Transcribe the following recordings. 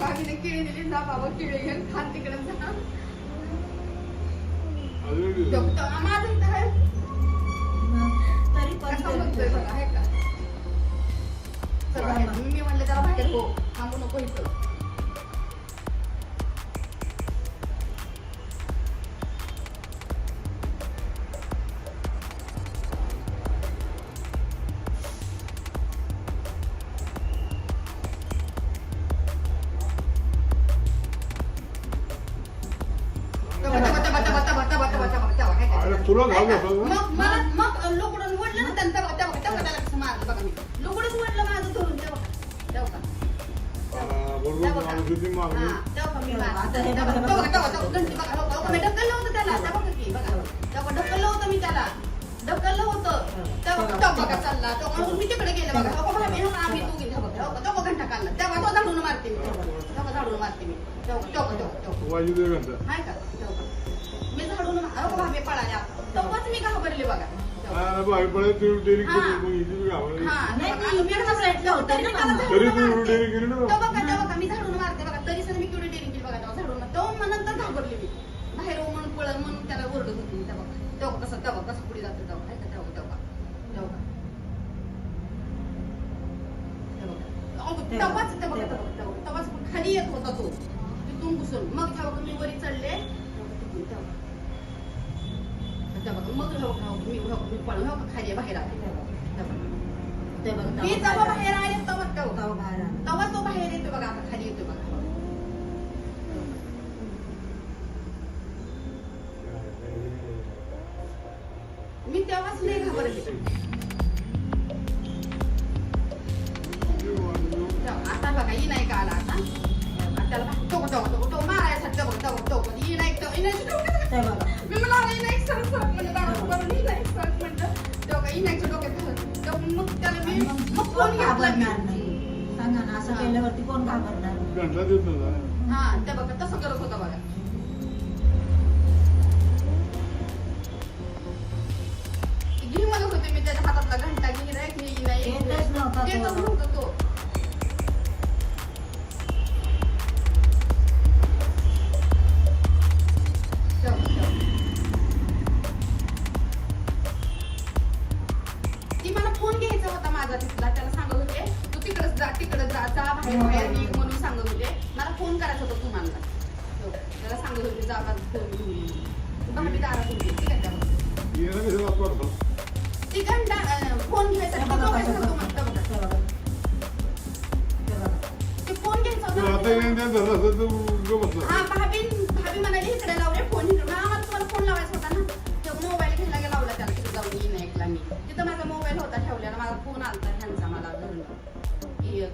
ಬಾಗಿನ ಕೇಳಿದ್ರಿಂದ ಬಾಬಾ ಕೇಳಿ ಹೆಂಗ್ ಕಾಂತಿಗಳಂತ मी म्हणलं त्याला बाहेर हो थांबू नको इथं तुला घाल मग मला मग ओढलं ना त्यांचं तेव्हा तेव्हा त्याला कसं मारलं बघा मी. ओढलं माझं धरून तेव्हा. तेव्हा का? बरोबर माणूस होती मागणी तेव्हा मी मारलं. आता तेव्हा- बघा, तेव्हा- तेव्हा- तेव्हा घंटी बघा, हो, हो, मी? ढकललं होतं त्याला तेव्हा बघा की, बघा. तेव्हा ढकललं होतं मी त्याला. ढकललं होतं. तेव्हा बघा चालला? तेव्हा म्हणून मी तिकडे गेले बघा. हो, मी आम्ही दोघी. घंटा काढला तेव्हा तो झाडून मारते मी चौक झाडून मारते मी झाडून पळाल्या तेव्हाच मी घाबरली बघा मी झाडून मारते बघा तरी मी केवढी डेअरिंग केली बघा झाडून तो नंतर घाबरली मी बाहेर म्हणून पळ म्हणून त्याला ओरडत होती तेव्हा कसं तेव्हा कसं पुढे जातो तेव्हा तेव्हा. तेव्हाच खाली येत होता तो. तिथून घुसून. मग जेव्हा मी वरी चढले मग मी पळून खाली बाहेर आले. मी बाहेर आले तेव्हा बाहेर. तेव्हा तो बाहेर येतो बघा आता खाली येतो बघा. मी तेव्हाच नाही घाबरले. いないからな。あんたら、どこどこどこどこ、まあ、さ、どこどこどこ、いないと、いないと、どこどこ。みんな、いないさ、さ、みんな、いないさ、みんな、どこ、いないと、どこ、どこ、もっと、みんな、もっと、みんな、सांगा ना असं केल्यावरती कोण घाबरणार हा ते बघा तसं करत होता बघा घेऊन म्हणत होते मी त्याच्या हातातला घंटा घेऊन नाही घेऊन नाही येतच नव्हता तो तिकडे जाता बाहेर बाहेर म्हणून सांगत होते. मला फोन करायचा होता तुम्हाला. हो, त्याला सांगत होते जाता फोन घेऊन भाभी दारात होती ठीक आहे त्यामध्ये फोन घ्यायसाठी फोन घ्यायचा हा भाभी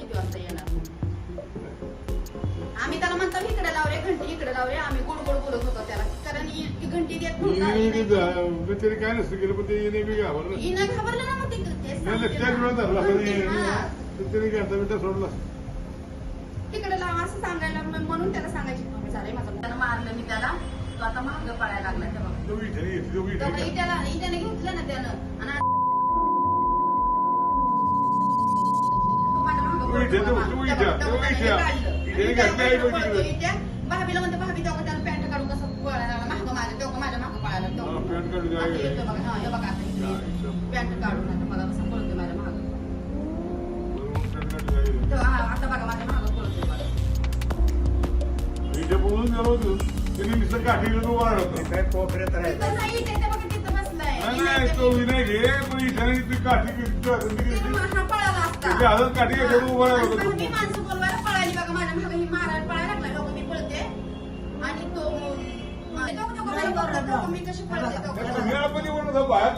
किती वाजता येणार. आम्ही त्याला म्हणतो इकडे लाव रे घंटी इकडे लाव रे. आम्ही गोड गोड बोलत होतो त्याला. कारण ही- ती घंटी देत नव्हता. काय नसतं केलं पण ते येणे बी घाबरलं हिनं घाबरलं ना मग ते ते नाही सांगते लक्षात ना. वेळ धरला पण घंटी. हे- त्याने घंटा बिंटा सोडला. तिकडे लाव असं सांगायला मग म्हणून त्याला सांगायची झालंय माझं त्याला मारलं मी त्याला. तो आता महाग पडायला लागला तेव्हा. तो इथे घेतली तो इथे तेव्हा घेतली. इट्याला इट्याने घेतलं ना त्यानं. आणि इथे तू इथे तू इथे इथे घटना ऐकवली भाभीला म्हणतो भाभी दोघं त्याला पॅन्ट काढून कसं पळायला लागला मागं माझ्या दोघं माझ्या मागं पळायला पॅन्ट काढून बघा. पॅन्ट काढून आता मला कसं पळतो माझ्या मागं. आता बघा माझ्या मागं पळतो बोलून गेलो तू. तुम्ही मिस्टर काठी घेऊन उभा काठी पळाला आता. घालून माणसं बोलवायला पळाली बघा माझ्या मागे ही महाराज पळायला लागला. मी पळते आणि तो दोघं- मी कशी पळते? बाहेर